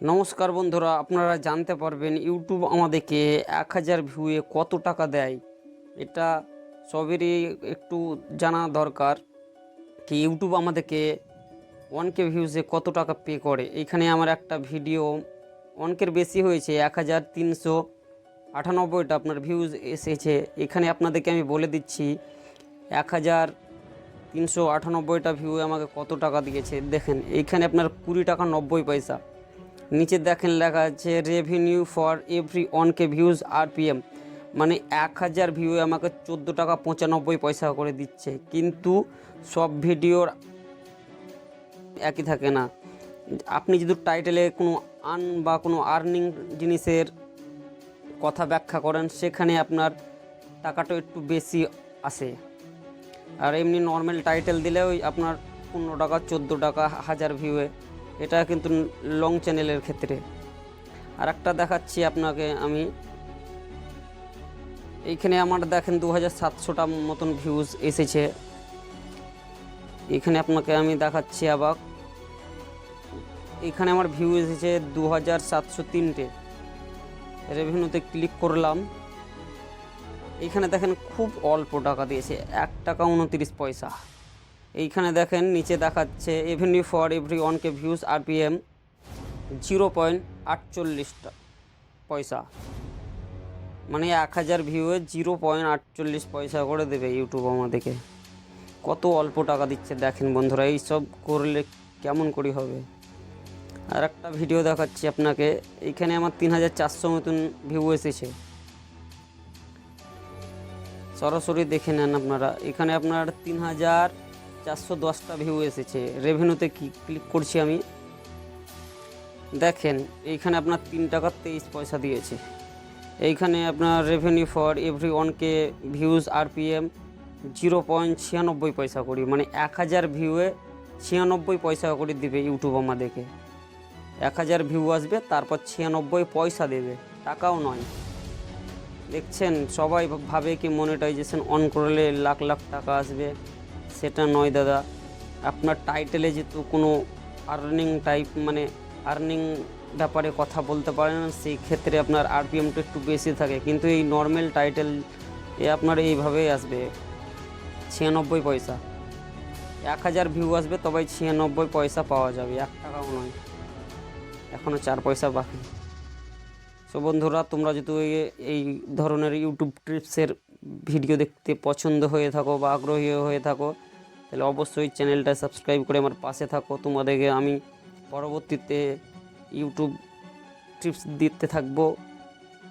নমস্কার বন্ধুরা, আপনারা জানতে পারবেন ইউটিউব আমাদেরকে এক হাজার ভিউয়ে কত টাকা দেয়। এটা সবেরই একটু জানা দরকার কি ইউটিউব আমাদেরকে ওয়ান কে ভিউজে কত টাকা পে করে। এখানে আমার একটা ভিডিও অনেকের বেশি হয়েছে, এক হাজার তিনশো আটানব্বইটা আপনার ভিউজ এসেছে। এখানে আপনাদেরকে আমি বলে দিচ্ছি, এক হাজার তিনশো আটানব্বইটা ভিউ আমাকে কত টাকা দিয়েছে। দেখেন এইখানে আপনার কুড়ি টাকা নব্বই পয়সা। নিচে দেখেন লেখা আছে revenue for every one K views R PM মানে এক হাজার ভিউ আমাকে চোদ্দ টাকা পঁচানব্বই পয়সা করে দিচ্ছে। কিন্তু সব ভিডিওর একই থাকে না। আপনি যদি টাইটেলে কোনো আন বা কোনো আর্নিং জিনিসের কথা ব্যাখ্যা করেন, সেখানে আপনার টাকাটা একটু বেশি আসে। আর এমনি নর্মাল টাইটেল দিলেও আপনার পনেরো টাকা, চোদ্দ টাকা, হাজার ভিউয়ে এটা কিন্তু লং চ্যানেলের ক্ষেত্রে। আর একটা দেখাচ্ছি আপনাকে আমি। এইখানে আমার দেখেন দু হাজার সাতশোটা মতন ভিউজ এসেছে। এখানে আপনাকে আমি দেখাচ্ছি আবার। এখানে আমার ভিউ এসেছে দু হাজার সাতশো তিনটে। রেভিনিউতে ক্লিক করলাম। এখানে দেখেন খুব অল্প টাকা দিয়েছে, এক টাকা উনতিরিশ পয়সা। এইখানে দেখেন, নিচে দেখাচ্ছে revenue for every one K views R P M zero point আটচল্লিশটা পয়সা। মানে এক হাজার ভিউয়ে জিরো পয়েন্ট আটচল্লিশ পয়সা করে দেবে ইউটিউব আমাদেরকে। কত অল্প টাকা দিচ্ছে দেখেন বন্ধুরা এইসব করলে কেমন করি হবে? আর একটা ভিডিও দেখাচ্ছি আপনাকে, এইখানে আমার তিন হাজার চারশো মতন ভিউ এসেছে। সরাসরি দেখে নেন আপনারা। এখানে আপনার তিন হাজার চারশো দশটা ভিউ এসেছে। রেভিনিউতে কি ক্লিক করছি আমি? দেখেন, এইখানে আপনার তিন টাকা তেইশ পয়সা দিয়েছে। এইখানে আপনার revenue for every one K views R P M zero point ছিয়ানব্বই পয়সা করি। মানে এক হাজার ভিউয়ে ছিয়ানব্বই পয়সা করে দিবে ইউটিউব আমাদেরকে। এক হাজার ভিউ আসবে, তারপর ছিয়ানব্বই পয়সা দেবে। টাকাও নয়। দেখছেন, সবাই ভাবে কি মনিটাইজেশন অন করলে লাখ লাখ টাকা আসবে। সেটা নয় দাদা। আপনার টাইটেলে যেহেতু কোনো আর্নিং টাইপ মানে আর্নিং ব্যাপারে কথা বলতে পারেন, সেই ক্ষেত্রে আপনার আরপিএমটা একটু বেশি থাকে। কিন্তু এই নর্মাল টাইটেল এ আপনার এইভাবেই আসবে। ছিয়ানব্বই পয়সা। এক হাজার ভিউ আসবে তবে ছিয়ানব্বই পয়সা পাওয়া যাবে। এক টাকাও নয়। এখনও চার পয়সা বাকি। সো বন্ধুরা, তোমরা যদি এই- ধরনের ইউটিউব টিপসের ভিডিও দেখতে পছন্দ হয়ে থাকো বা আগ্রহী হয়ে থাকো, তাহলে অবশ্যই চ্যানেলটা সাবস্ক্রাইব করে আমার পাশে থাকো। তোমাদেরকে আমি পরবর্তীতে ইউটিউব টিপস দিতে থাকব।